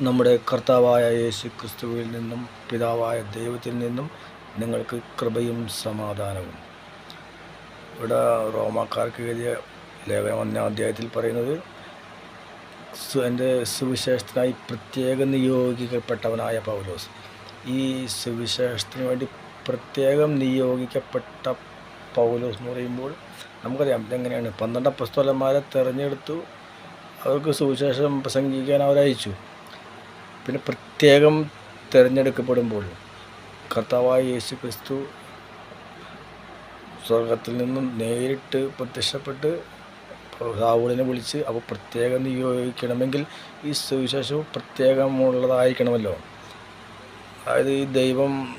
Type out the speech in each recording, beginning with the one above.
നമ്മുടെ കർത്താവായ യേശു ക്രിസ്തുവിൽ നിന്നും പിതാവായ ദൈവത്തിൽ നിന്നും നിങ്ങൾക്ക് കൃപയും സമാധാനവും. ഇവിടെ റോമാക്കാർക്ക് എഴുതിയ ലേഖനം ഒന്നാം അധ്യായത്തിൽ പറയുന്നത് എന്റെ സുവിശേഷത്തിനായി പ്രത്യേക നിയോഗിക്കപ്പെട്ടവനായ പൗലോസ്. ഈ സുവിശേഷത്തിന് വേണ്ടി പ്രത്യേകം നിയോഗിക്കപ്പെട്ട പൗലോസ് എന്ന് പറയുമ്പോൾ നമുക്കറിയാം ഇതെങ്ങനെയാണ്. പന്ത്രണ്ട് പുസ്തകന്മാരെ തിരഞ്ഞെടുത്തു അവർക്ക് സുവിശേഷം പ്രസംഗിക്കാൻ അവരയച്ചു. പിന്നെ പ്രത്യേകം തിരഞ്ഞെടുക്കപ്പെടുമ്പോൾ കർത്താവായ യേശു ക്രിസ്തു സ്വർഗത്തിൽ നിന്നും നേരിട്ട് പ്രത്യക്ഷപ്പെട്ട് സാവൂളിനെ വിളിച്ച് അപ്പോൾ പ്രത്യേകം നിയോഗിക്കണമെങ്കിൽ ഈ സുവിശേഷവും പ്രത്യേകമുള്ളതായിരിക്കണമല്ലോ. അതായത് ഈ ദൈവം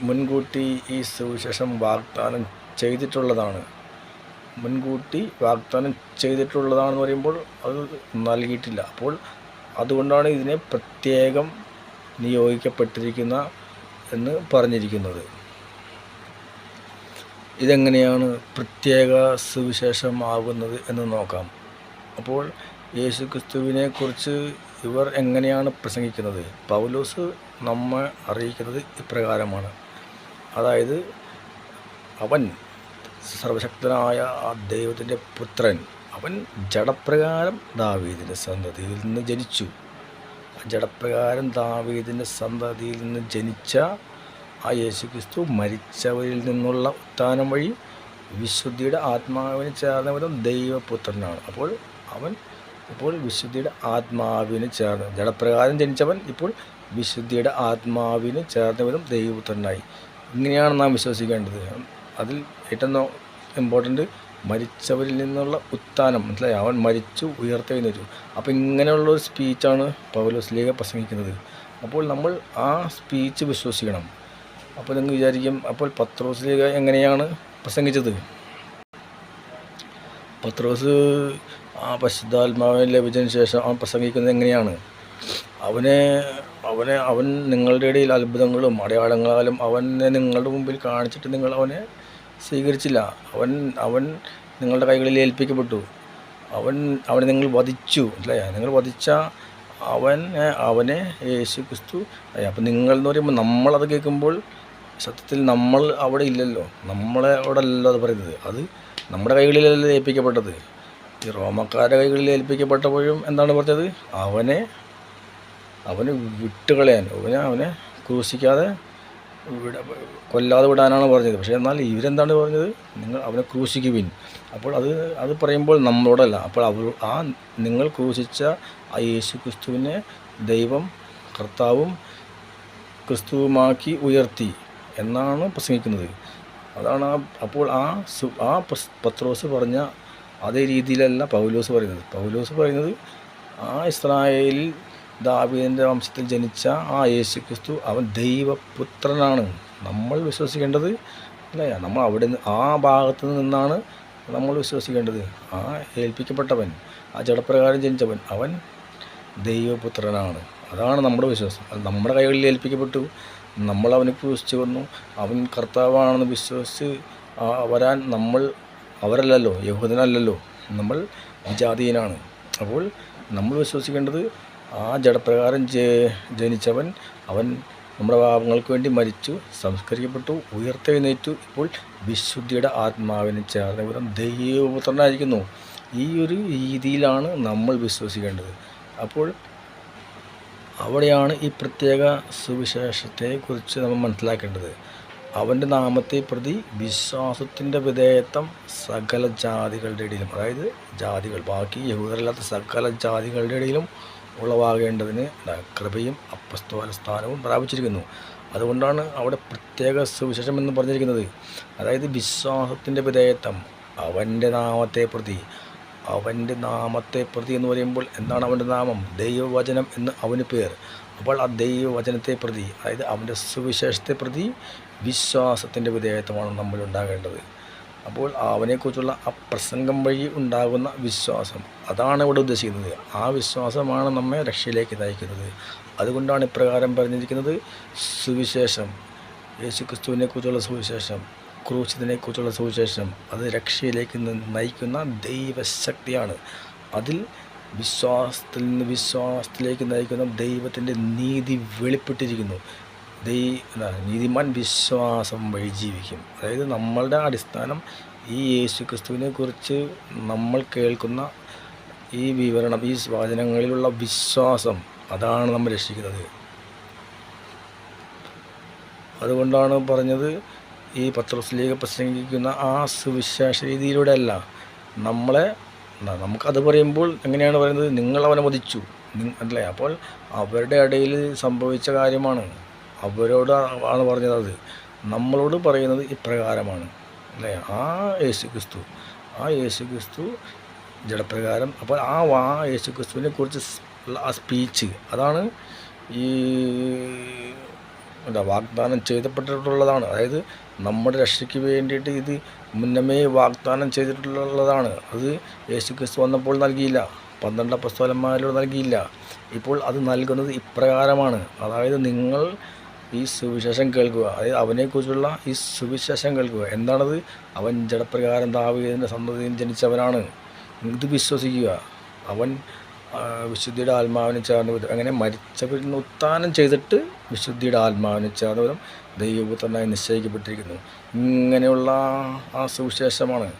മുൻകൂട്ടി ഈ സുവിശേഷം വാഗ്ദാനം ചെയ്തിട്ടുള്ളതാണ്. മുൻകൂട്ടി വാഗ്ദാനം ചെയ്തിട്ടുള്ളതാണെന്ന് പറയുമ്പോൾ അത് നൽകിയിട്ടില്ല. അപ്പോൾ അതുകൊണ്ടാണ് ഇതിനെ പ്രത്യേകം നിയോഗിക്കപ്പെട്ടിരിക്കുന്ന എന്ന് പറഞ്ഞിരിക്കുന്നത്. ഇതെങ്ങനെയാണ് പ്രത്യേക സുവിശേഷമാകുന്നത് എന്ന് നോക്കാം. അപ്പോൾ യേശു ക്രിസ്തുവിനെ കുറിച്ച് ഇവർ എങ്ങനെയാണ് പ്രസംഗിക്കുന്നത്? പൗലോസ് നമ്മെ അറിയിക്കുന്നത് ഇപ്രകാരമാണ്. അതായത് അവൻ സർവശക്തനായ ആ ദൈവത്തിന്റെ പുത്രൻ അവൻ ജഡപ്രകാരം ദാവീദിന്റെ സന്തതിയിൽ നിന്ന് ജനിച്ചു. ജഡപ്രകാരം ദാവീദിന്റെ സന്തതിയിൽ നിന്ന് ജനിച്ച ആ യേശുക്രിസ്തു മരിച്ചവരിൽ നിന്നുള്ള ഉത്ഥാനം വഴി വിശുദ്ധിയുടെ ആത്മാവിന് ചേർന്ന വിധം ദൈവപുത്രനാണ്. അപ്പോൾ അവൻ ഇപ്പോൾ വിശുദ്ധിയുടെ ആത്മാവിന് ചേർന്ന ജഡപ്രകാരം ജനിച്ചവൻ ഇപ്പോൾ വിശുദ്ധിയുടെ ആത്മാവിന് ചേർന്ന വിധം ദൈവപുത്രനായി. ഇങ്ങനെയാണ് നാം വിശ്വസിക്കേണ്ടത്. അതിൽ ഏറ്റവും ഇമ്പോർട്ടന്റ് മരിച്ചവരിൽ നിന്നുള്ള ഉത്ഥാനം മനസ്സിലായി? അവൻ മരിച്ചു ഉയർത്തെഴുന്നേറ്റു അപ്പോൾ ഇങ്ങനെയുള്ള ഒരു സ്പീച്ചാണ് ലേഖ പ്രസംഗിക്കുന്നത്. അപ്പോൾ നമ്മൾ ആ സ്പീച്ച് വിശ്വസിക്കണം. അപ്പോൾ നിങ്ങൾ വിചാരിക്കും അപ്പോൾ പത്രോസ് ലേഖ എങ്ങനെയാണ് പ്രസംഗിച്ചത്? പത്രോസ് ആ പശുദ്ധാത്മാവിനെ ലഭിച്ചതിന് ശേഷം അവൻ പ്രസംഗിക്കുന്നത് എങ്ങനെയാണ്? അവനെ അവനെ അവൻ നിങ്ങളുടെ ഇടയിൽ അത്ഭുതങ്ങളും അടയാളങ്ങളാലും അവനെ നിങ്ങളുടെ മുമ്പിൽ കാണിച്ചിട്ട് നിങ്ങൾ അവനെ സ്വീകരിച്ചില്ല. അവൻ അവൻ നിങ്ങളുടെ കൈകളിൽ ഏൽപ്പിക്കപ്പെട്ടു. അവൻ അവനെ നിങ്ങൾ വധിച്ചു. അല്ലേ നിങ്ങൾ വധിച്ച അവൻ അവനെ യേശു ക്രിസ്തു അപ്പം നിങ്ങൾ എന്ന് പറയുമ്പോൾ നമ്മളത് കേൾക്കുമ്പോൾ സത്യത്തിൽ നമ്മൾ അവിടെ ഇല്ലല്ലോ. നമ്മളെ അവിടെ അല്ലല്ലോ അത് പറയുന്നത്. അത് നമ്മുടെ കൈകളിലല്ലേ ഏൽപ്പിക്കപ്പെട്ടത്. ഈ റോമക്കാരുടെ കൈകളിൽ ഏൽപ്പിക്കപ്പെട്ടപ്പോഴും എന്താണ് പറഞ്ഞത്? അവനെ അവന് വിട്ടുകളയാൻ അവനെ അവനെ ക്രൂശിക്കാതെ കൊല്ലാതെ വിടാനാണ് പറഞ്ഞത്. പക്ഷേ എന്നാൽ ഇവരെന്താണ് പറഞ്ഞത്? നിങ്ങൾ അവനെ ക്രൂശിക്കുവിൻ. അപ്പോൾ അത് അത് പറയുമ്പോൾ നമ്മളോടല്ല. അപ്പോൾ അവർ ആ നിങ്ങൾ ക്രൂശിച്ച ആ യേശു ക്രിസ്തുവിനെ ദൈവം കർത്താവും ക്രിസ്തുവുമാക്കി ഉയർത്തി എന്നാണ് പ്രസംഗിക്കുന്നത്. അതാണ് ആ അപ്പോൾ ആ സു ആ പത്രോസ് പറഞ്ഞ അതേ രീതിയിലല്ല പൗലോസ് പറയുന്നത്. പൗലോസ് പറയുന്നത് ആ ഇസ്രായേലിൽ ദാവീദിന്റെ വംശത്തിൽ ജനിച്ച ആ യേശു ക്രിസ്തു അവൻ ദൈവപുത്രനാണ്. നമ്മൾ വിശ്വസിക്കേണ്ടത് അല്ലേ? നമ്മൾ അവിടെ നിന്ന് ആ ഭാഗത്ത് നിന്നാണ് നമ്മൾ വിശ്വസിക്കേണ്ടത്. ആ ഏൽപ്പിക്കപ്പെട്ടവൻ ആ ജഡപ്രകാരം ജനിച്ചവൻ അവൻ ദൈവപുത്രനാണ്. അതാണ് നമ്മുടെ വിശ്വാസം. അത് നമ്മുടെ കൈകളിൽ ഏൽപ്പിക്കപ്പെട്ടു. നമ്മൾ അവനെ വിശ്വസിച്ച് വന്നു അവൻ കർത്താവാണെന്ന് വിശ്വസിച്ച് വരാൻ നമ്മൾ അവരല്ലല്ലോ യഹൂദനല്ലല്ലോ. നമ്മൾ വിജാതീയനാണ്. അപ്പോൾ നമ്മൾ വിശ്വസിക്കേണ്ടത് ആ ജഡപ്രകാരം ജനിച്ചവൻ അവൻ നമ്മുടെ പാപങ്ങൾക്ക് വേണ്ടി മരിച്ചു സംസ്കരിക്കപ്പെട്ടു ഉയർത്തെഴുന്നേറ്റു. ഇപ്പോൾ വിശുദ്ധിയുടെ ആത്മാവിനെ ചേർന്ന വിധം ദൈവപുത്രനായിരിക്കുന്നു. ഈ ഒരു രീതിയിലാണ് നമ്മൾ വിശ്വസിക്കേണ്ടത്. അപ്പോൾ അവിടെയാണ് ഈ പ്രത്യേക സുവിശേഷത്തെക്കുറിച്ച് നമ്മൾ മനസ്സിലാക്കേണ്ടത്. അവന്റെ നാമത്തെ പ്രതി വിശ്വാസത്തിന്റെ വിധേയത്വം സകല ജാതികളുടെ ഇടയിലും അതായത് ജാതികൾ. ബാക്കി യഹൂദരല്ലാത്ത സകല ജാതികളുടെ ഇടയിലും ഉളവാകേണ്ടതിന് കൃപയും അപ്പസ്തോല സ്ഥാനവും പ്രാപിച്ചിരിക്കുന്നു. അതുകൊണ്ടാണ് അവിടെ പ്രത്യേക സുവിശേഷം എന്ന് പറഞ്ഞിരിക്കുന്നത്. അതായത് വിശ്വാസത്തിന്റെ വിധേയത്വം അവന്റെ നാമത്തെ പ്രതി. അവന്റെ നാമത്തെ പ്രതി എന്ന് പറയുമ്പോൾ എന്താണ് അവന്റെ നാമം? ദൈവവചനം എന്ന് അവന് പേർ. അപ്പോൾ ആ ദൈവവചനത്തെ പ്രതി അതായത് അവന്റെ സുവിശേഷത്തെ പ്രതി വിശ്വാസത്തിന്റെ വിധേയത്വമാണ് നമ്മൾ ഉണ്ടാകേണ്ടത്. അപ്പോൾ അവനെക്കുറിച്ചുള്ള ആ പ്രസംഗം വഴി ഉണ്ടാകുന്ന വിശ്വാസം. അതാണ് ഇവിടെ ഉദ്ദേശിക്കുന്നത്. ആ വിശ്വാസമാണ് നമ്മെ രക്ഷയിലേക്ക് നയിക്കുന്നത്. അതുകൊണ്ടാണ് ഇപ്രകാരം പറഞ്ഞിരിക്കുന്നത് സുവിശേഷം. യേശുക്രിസ്തുവിനെക്കുറിച്ചുള്ള സുവിശേഷം ക്രൂശിതനെക്കുറിച്ചുള്ള സുവിശേഷം അത് രക്ഷയിലേക്ക് നയിക്കുന്ന ദൈവശക്തിയാണ്. അതിൽ വിശ്വാസത്തിൽ നിന്ന് വിശ്വാസത്തിലേക്ക് നയിക്കുന്ന ദൈവത്തിന്റെ നീതി വെളിപ്പെട്ടിരിക്കുന്നു. ദൈ എന്താ നീതിമാൻ വിശ്വാസം വഴി ജീവിക്കും. അതായത് നമ്മളുടെ അടിസ്ഥാനം ഈ യേശു ക്രിസ്തുവിനെ കുറിച്ച് നമ്മൾ കേൾക്കുന്ന ഈ വിവരണം ഈ വചനങ്ങളിലുള്ള വിശ്വാസം അതാണ് നമ്മൾ രക്ഷിക്കുന്നത്. അതുകൊണ്ടാണ് പറഞ്ഞത് ഈ പത്രസ്ലീഗ പ്രസംഗിക്കുന്ന ആ സുവിശേഷ രീതിയിലൂടെ അല്ല നമ്മളെ നമുക്കത് പറയുമ്പോൾ എങ്ങനെയാണ് പറയുന്നത്? നിങ്ങൾ അവനെ വധിച്ചു അല്ലേ? അപ്പോൾ അവരുടെ ഇടയിൽ സംഭവിച്ച കാര്യമാണ്. അവരോട് ആണ് പറഞ്ഞത് അത്. നമ്മളോട് പറയുന്നത് ഇപ്രകാരമാണ്. അല്ലേ? ആ യേശു ക്രിസ്തു ആ യേശു ക്രിസ്തു ജഡപ്രകാരം അപ്പോൾ ആ ആ യേശു ക്രിസ്തുവിനെ കുറിച്ച് ആ സ്പീച്ച് അതാണ് ഈ എന്താ വാഗ്ദാനം ചെയ്തപ്പെട്ടിട്ടുള്ളതാണ്. അതായത് നമ്മുടെ രക്ഷയ്ക്ക് വേണ്ടിയിട്ട് ഇത് മുന്നമേ വാഗ്ദാനം ചെയ്തിട്ടുള്ളതാണ്. അത് യേശു ക്രിസ്തു വന്നപ്പോൾ നൽകിയില്ല. പന്ത്രണ്ട് അപ്പസ്തോലന്മാരോട് നൽകിയില്ല. ഇപ്പോൾ അത് നൽകുന്നത് ഇപ്രകാരമാണ്. അതായത് നിങ്ങൾ ഈ സുവിശേഷം കേൾക്കുക. അതായത് അവനെക്കുറിച്ചുള്ള ഈ സുവിശേഷം കേൾക്കുക. എന്താണത്? അവൻ ജഡപ്രകാരം ദാവീദിന്റെ സന്തതിയിൽ ജനിച്ചവനാണ്. ഇത് വിശ്വസിക്കുക. അവൻ വിശുദ്ധിയുടെ ആത്മാവിനെ ചേർന്ന് വിധം അങ്ങനെ മരിച്ചവരിൽ ഉത്ഥാനം ചെയ്തിട്ട് വിശുദ്ധിയുടെ ആത്മാവിനെ ചേർന്ന വിധം ദൈവപുത്രനായി നിശ്ചയിക്കപ്പെട്ടിരിക്കുന്നു. ഇങ്ങനെയുള്ള ആ സുവിശേഷമാണ്.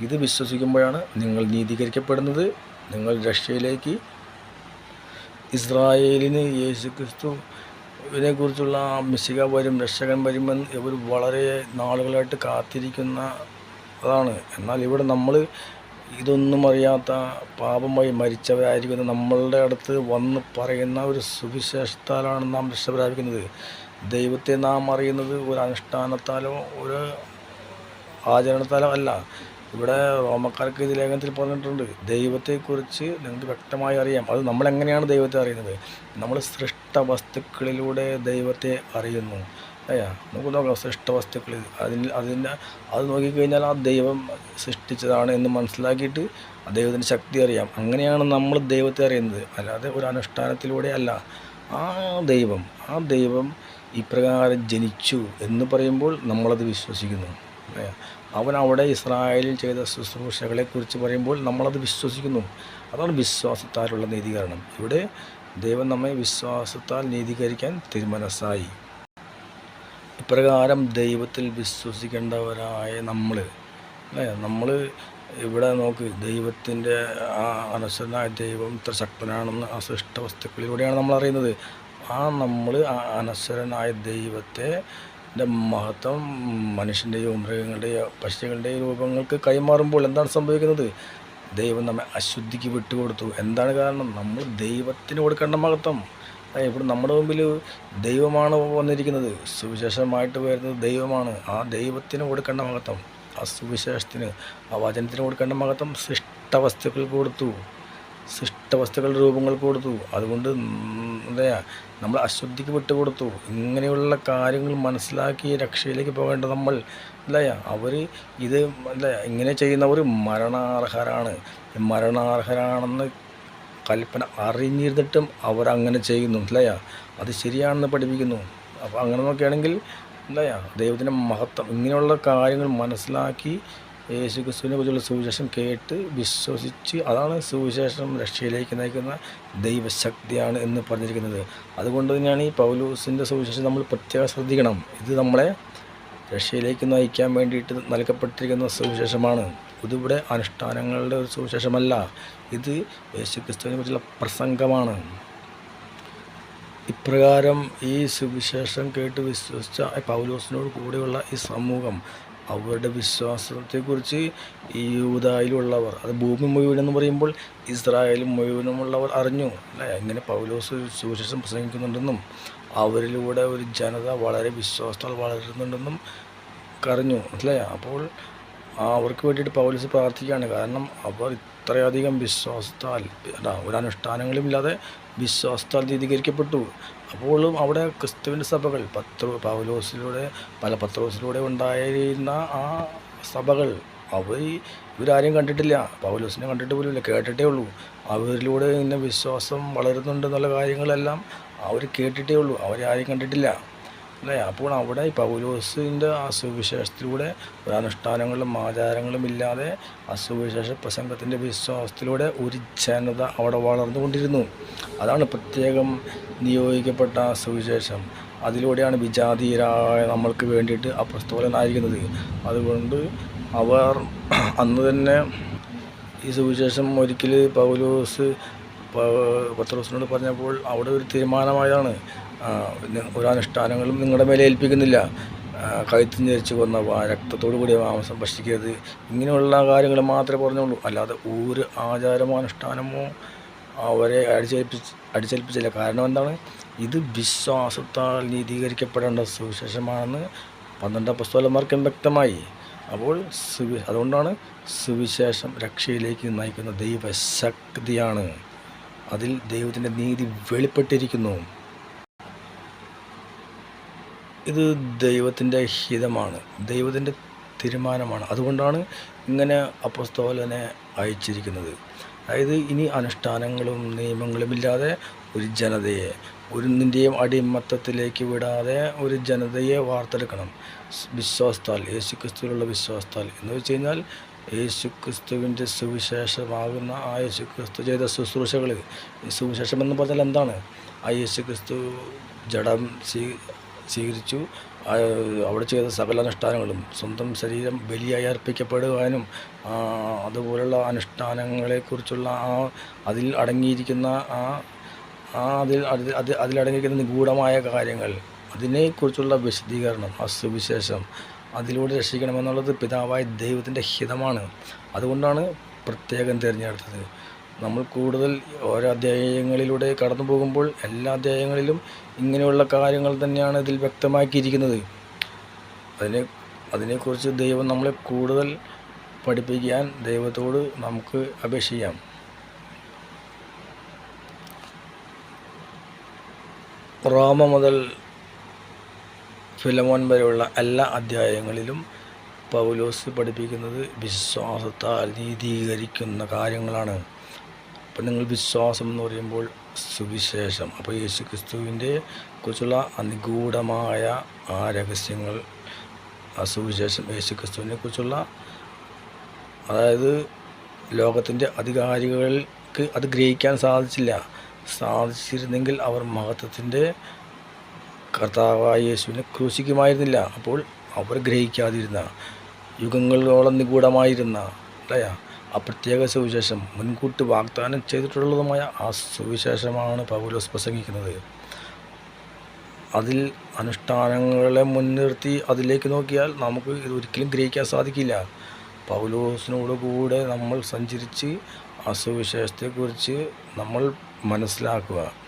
ഇത് വിശ്വസിക്കുമ്പോഴാണ് നിങ്ങൾ നീതീകരിക്കപ്പെടുന്നത്. നിങ്ങൾ രക്ഷയിലേക്ക് ഇസ്രായേലിന് യേശു ക്രിസ്തു ഇതിനെക്കുറിച്ചുള്ള മിശിക വരും രക്ഷകൻ വരുമെന്ന് ഇവർ വളരെ നാളുകളായിട്ട് കാത്തിരിക്കുന്ന അതാണ്. എന്നാൽ ഇവിടെ നമ്മൾ ഇതൊന്നും അറിയാത്ത പാപമായി മരിച്ചവരായിരിക്കും നമ്മളുടെ അടുത്ത് വന്ന് പറയുന്ന ഒരു സുവിശേഷത്താലാണ് നാം രക്ഷ പ്രാപിക്കുന്നത് ദൈവത്തെ നാം അറിയുന്നത് ഒരു അനുഷ്ഠാനത്താലോ ഒരു ആചരണത്താലോ അല്ല. ഇവിടെ റോമക്കാർക്ക് ഇത് ലേഖനത്തിൽ പറഞ്ഞിട്ടുണ്ട് ദൈവത്തെക്കുറിച്ച് നിങ്ങൾക്ക് വ്യക്തമായി അറിയാം. അത് നമ്മളെങ്ങനെയാണ് ദൈവത്തെ അറിയുന്നത്? നമ്മൾ സൃഷ്ട വസ്തുക്കളിലൂടെ ദൈവത്തെ അറിയുന്നു. അയ്യാ നമുക്ക് നോക്കാം സൃഷ്ട വസ്തുക്കളിൽ അതിൽ അതിന്റെ അത് നോക്കിക്കഴിഞ്ഞാൽ ആ ദൈവം സൃഷ്ടിച്ചതാണ് എന്ന് മനസ്സിലാക്കിയിട്ട് ആ ദൈവത്തിന്റെ ശക്തി അറിയാം. അങ്ങനെയാണ് നമ്മൾ ദൈവത്തെ അറിയുന്നത്. അല്ലാതെ ഒരു അനുഷ്ഠാനത്തിലൂടെ അല്ല. ആ ദൈവം ആ ദൈവം ഇപ്രകാരം ജനിച്ചു എന്ന് പറയുമ്പോൾ നമ്മളത് വിശ്വസിക്കുന്നു? അവൻ അവിടെ ഇസ്രായേലിൽ ചെയ്ത ശുശ്രൂഷകളെക്കുറിച്ച് പറയുമ്പോൾ നമ്മളത് വിശ്വസിക്കുന്നു. അതാണ് വിശ്വാസത്താലുള്ള നീതീകരണം. ഇവിടെ ദൈവം നമ്മെ വിശ്വാസത്താൽ നീതീകരിക്കാൻ തിരുമനസ്സായി. ഇപ്രകാരം ദൈവത്തിൽ വിശ്വസിക്കേണ്ടവരായ നമ്മൾ അല്ലേ? നമ്മൾ ഇവിടെ നോക്ക് ദൈവത്തിന്റെ ആ അനശ്വരനായ ദൈവം ഇത്ര ശക്തനാണെന്ന് ആ സൃഷ്ട വസ്തുക്കളിലൂടെയാണ് നമ്മൾ അറിയുന്നത് ആ നമ്മൾ ആ അനശ്വരനായ ദൈവത്തെ മഹത്വം മനുഷ്യന്റെയോ മൃഗങ്ങളുടെയോ പക്ഷികളുടെയോ രൂപങ്ങൾക്ക് കൈമാറുമ്പോൾ എന്താണ് സംഭവിക്കുന്നത്? ദൈവം നമ്മെ അശുദ്ധിക്ക് വിട്ടുകൊടുത്തു. എന്താണ് കാരണം? നമ്മൾ ദൈവത്തിന് കൊടുക്കേണ്ട മഹത്വം. ഇപ്പോൾ നമ്മുടെ മുമ്പിൽ ദൈവമാണ് വന്നിരിക്കുന്നത്. സുവിശേഷമായിട്ട് വരുന്നത് ദൈവമാണ്. ആ ദൈവത്തിന് കൊടുക്കേണ്ട മഹത്വം. ആ സുവിശേഷത്തിന് ആ വചനത്തിന് കൊടുക്കേണ്ട മഹത്വം. സൃഷ്ടവസ്തുക്കൾക്ക് കൊടുത്തു. സൃഷ്ടവസ്തുക്കളുടെ രൂപങ്ങൾ കൊടുത്തു. അതുകൊണ്ട് എന്താ നമ്മൾ അശുദ്ധിക്ക് വിട്ടുകൊടുത്തു. ഇങ്ങനെയുള്ള കാര്യങ്ങൾ മനസ്സിലാക്കി രക്ഷയിലേക്ക് പോകേണ്ട നമ്മൾ അല്ലേ അവർ ഇത് അല്ല ഇങ്ങനെ ചെയ്യുന്നവർ മരണാർഹരാണ്. മരണാർഹരാണെന്ന് കൽപ്പന അറിഞ്ഞിരുന്നിട്ടും അങ്ങനെ ചെയ്യുന്നു അല്ലേ? അത് ശരിയാണെന്ന് പഠിപ്പിക്കുന്നു. അപ്പോൾ അങ്ങനെ നോക്കുകയാണെങ്കിൽ അല്ലേ ദൈവത്തിന്റെ മഹത്വം ഇങ്ങനെയുള്ള കാര്യങ്ങൾ മനസ്സിലാക്കി യേശു ക്രിസ്തുവിനെ കുറിച്ചുള്ള സുവിശേഷം കേട്ട് വിശ്വസിച്ച് അതാണ് സുവിശേഷം രക്ഷയിലേക്ക് നയിക്കുന്ന ദൈവശക്തിയാണ് എന്ന് പറഞ്ഞിരിക്കുന്നത്. അതുകൊണ്ട് തന്നെയാണ് ഈ പൗലൂസിന്റെ സുവിശേഷം നമ്മൾ പ്രത്യേകം ശ്രദ്ധിക്കണം. ഇത് നമ്മളെ രക്ഷയിലേക്ക് നയിക്കാൻ വേണ്ടിയിട്ട് നൽകപ്പെട്ടിരിക്കുന്ന സുവിശേഷമാണ്. ഇതിവിടെ അനുഷ്ഠാനങ്ങളുടെ ഒരു സുവിശേഷമല്ല. ഇത് യേശു ക്രിസ്തുവിനെ കുറിച്ചുള്ള പ്രസംഗമാണ്. ഇപ്രകാരം ഈ സുവിശേഷം കേട്ട് വിശ്വസിച്ച പൗലോസിനോട് കൂടെയുള്ള ഈ സമൂഹം അവരുടെ വിശ്വാസത്തെക്കുറിച്ച് ഈ യൂതായിലുള്ളവർ അത് ഭൂമി മുഴുവൻ എന്ന് പറയുമ്പോൾ ഇസ്രായേലും മുഴുവനുമുള്ളവർ അറിഞ്ഞു. അല്ലേ? ഇങ്ങനെ പൗലോസ് സുവിശേഷം പ്രസംഗിക്കുന്നുണ്ടെന്നും അവരിലൂടെ ഒരു ജനത വളരെ വിശ്വാസത്താൽ വളരുന്നുണ്ടെന്നും കറിഞ്ഞു അല്ലേ? അപ്പോൾ അവർക്ക് വേണ്ടിയിട്ട് പൗലോസ് പ്രാർത്ഥിക്കുകയാണ്. കാരണം അവർ ഇത്രയധികം വിശ്വാസത്താൽ ഒരു അനുഷ്ഠാനങ്ങളും ഇല്ലാതെ വിശ്വാസത്താൽ നീതീകരിക്കപ്പെട്ടു അപ്പോഴും അവിടെ ക്രിസ്തുവിന്റെ സഭകൾ പത്ര പൗലോസിലൂടെ പല പത്രോസിലൂടെ ഉണ്ടായിരുന്ന ആ സഭകൾ അവർ ഇവരാരെയും കണ്ടിട്ടില്ല പൗലോസിനെ കണ്ടിട്ട് പോലുമില്ല കേട്ടിട്ടേ ഉള്ളൂ. അവരിലൂടെ ഇങ്ങനെ വിശ്വാസം വളരുന്നുണ്ടെന്നുള്ള കാര്യങ്ങളെല്ലാം അവർ കേട്ടിട്ടേ ഉള്ളൂ അവരാരെയും കണ്ടിട്ടില്ല. അല്ലേ? അപ്പോൾ അവിടെ ഈ പൗലോസിന്റെ ആ സുവിശേഷത്തിലൂടെ ഒരു അനുഷ്ഠാനങ്ങളും ആചാരങ്ങളും ഇല്ലാതെ ആ സുവിശേഷ പ്രസംഗത്തിന്റെ വിശ്വാസത്തിലൂടെ ഒരു ജനത അവിടെ വളർന്നുകൊണ്ടിരുന്നു. അതാണ് പ്രത്യേകം നിയോഗിക്കപ്പെട്ട സുവിശേഷം. അതിലൂടെയാണ് വിജാതീയരായ നമ്മൾക്ക് വേണ്ടിയിട്ട് അപ്രസ്തോലനായിരിക്കുന്നത്. അതുകൊണ്ട് അവർ അന്ന് തന്നെ ഈ സുവിശേഷം ഒരിക്കൽ പൗലോസ് പത്രോസിനോട് പറഞ്ഞപ്പോൾ അവിടെ ഒരു തീരുമാനമായതാണ്. ആ, നി- ഒരു അനുഷ്ഠാനങ്ങളും നിങ്ങളുടെ മേലെ ഏൽപ്പിക്കുന്നില്ല. കഴുത്തിന് ഞെരിച്ച് കൊന്ന രക്തത്തോടു കൂടിയ മാംസം ഭക്ഷിക്കരുത് ഇങ്ങനെയുള്ള കാര്യങ്ങൾ മാത്രമേ പറഞ്ഞുള്ളൂ. അല്ലാതെ ഒരു ആചാരമോ അനുഷ്ഠാനമോ അവരെ അടിച്ചേൽപ്പിച്ച് അടിച്ചേൽപ്പിച്ചില്ല. കാരണം എന്താണ്? ഇത് വിശ്വാസത്താൽ നീതീകരിക്കപ്പെടേണ്ട സുവിശേഷമാണെന്ന് പന്ത്രണ്ട് പുസ്തകന്മാർക്കും വ്യക്തമായി. അപ്പോൾ സുവി അതുകൊണ്ടാണ് സുവിശേഷം രക്ഷയിലേക്ക് നയിക്കുന്ന ദൈവശക്തിയാണ്. അതിൽ ദൈവത്തിന്റെ നീതി വെളിപ്പെട്ടിരിക്കുന്നു. ഇത് ദൈവത്തിന്റെ ഹിതമാണ് ദൈവത്തിന്റെ തീരുമാനമാണ്. അതുകൊണ്ടാണ് ഇങ്ങനെ അപ്പസ്തോലനെ അയച്ചിരിക്കുന്നത്. അതായത് ഇനി അനുഷ്ഠാനങ്ങളും നിയമങ്ങളും ഇല്ലാതെ ഒരു ജനതയെ ഒന്നിന്റെയും അടിമത്തത്തിലേക്ക് വിടാതെ ഒരു ജനതയെ വാർത്തെടുക്കണം. വിശ്വാസത്താൽ യേശു ക്രിസ്തുവിലുള്ള വിശ്വാസത്താൽ എന്ന് വെച്ച് കഴിഞ്ഞാൽ യേശു ക്രിസ്തുവിന്റെ സുവിശേഷമാകുന്ന ആ യേശു ക്രിസ്തു ചെയ്ത ശുശ്രൂഷകൾ സുവിശേഷം എന്ന് പറഞ്ഞാൽ എന്താണ്? ആ യേശു ക്രിസ്തു ജഡം സ്വീ സ്വീകരിച്ചു. അവിടെ ചെയ്ത സകല അനുഷ്ഠാനങ്ങളും സ്വന്തം ശരീരം ബലിയായി അർപ്പിക്കപ്പെടുവാനും അതുപോലുള്ള അനുഷ്ഠാനങ്ങളെക്കുറിച്ചുള്ള ആ അതിൽ അടങ്ങിയിരിക്കുന്ന ആ ആ അതിൽ അത് അത് അതിലടങ്ങിയിരിക്കുന്ന നിഗൂഢമായ കാര്യങ്ങൾ അതിനെക്കുറിച്ചുള്ള വിശദീകരണം ആ സുവിശേഷം അതിലൂടെ രക്ഷിക്കണമെന്നുള്ളത് പിതാവായ ദൈവത്തിന്റെ ഹിതമാണ്. അതുകൊണ്ടാണ് പ്രത്യേകം തിരഞ്ഞെടുത്തത്. നമ്മൾ കൂടുതൽ ഓരോ അധ്യായങ്ങളിലൂടെ കടന്നു പോകുമ്പോൾ എല്ലാ അധ്യായങ്ങളിലും ഇങ്ങനെയുള്ള കാര്യങ്ങൾ തന്നെയാണ് ഇതിൽ വ്യക്തമാക്കിയിരിക്കുന്നത്. അതിനെ അതിനെക്കുറിച്ച് ദൈവം നമ്മളെ കൂടുതൽ പഠിപ്പിക്കാൻ ദൈവത്തോട് നമുക്ക് അപേക്ഷിക്കാം. റോമ മുതൽ ഫിലമോൻ വരെയുള്ള എല്ലാ അധ്യായങ്ങളിലും പൗലോസ് പഠിപ്പിക്കുന്നത് വിശ്വാസത്താൽ നീതീകരിക്കുന്ന കാര്യങ്ങളാണ്. അപ്പം നിങ്ങൾ വിശ്വാസം എന്ന് പറയുമ്പോൾ സുവിശേഷം. അപ്പോൾ യേശു ക്രിസ്തുവിന്റെ കുറിച്ചുള്ള നിഗൂഢമായ ആ രഹസ്യങ്ങൾ ആ സുവിശേഷം യേശു ക്രിസ്തുവിനെ കുറിച്ചുള്ള അതായത് ലോകത്തിന്റെ അധികാരികൾക്ക് അത് ഗ്രഹിക്കാൻ സാധിച്ചില്ല. സാധിച്ചിരുന്നെങ്കിൽ അവർ മഹത്വത്തിന്റെ കർത്താവായ യേശുവിനെ ക്രൂശിക്കുമായിരുന്നില്ല. അപ്പോൾ അവർ ഗ്രഹിക്കാതിരുന്ന യുഗങ്ങളോളം നിഗൂഢമായിരുന്ന അല്ലേ? ആ പ്രത്യേക സുവിശേഷം മുൻകൂട്ടി വാഗ്ദാനം ചെയ്തിട്ടുള്ളതുമായ ആ സുവിശേഷമാണ് പൗലോസ് പ്രസംഗിക്കുന്നത്. അതിൽ അനുഷ്ഠാനങ്ങളെ മുൻനിർത്തി അതിലേക്ക് നോക്കിയാൽ നമുക്ക് ഇത് ഒരിക്കലും ഗ്രഹിക്കാൻ സാധിക്കില്ല. പൗലോസിനോട് കൂടെ നമ്മൾ സഞ്ചരിച്ച് ആ സുവിശേഷത്തെക്കുറിച്ച് നമ്മൾ മനസ്സിലാക്കുക.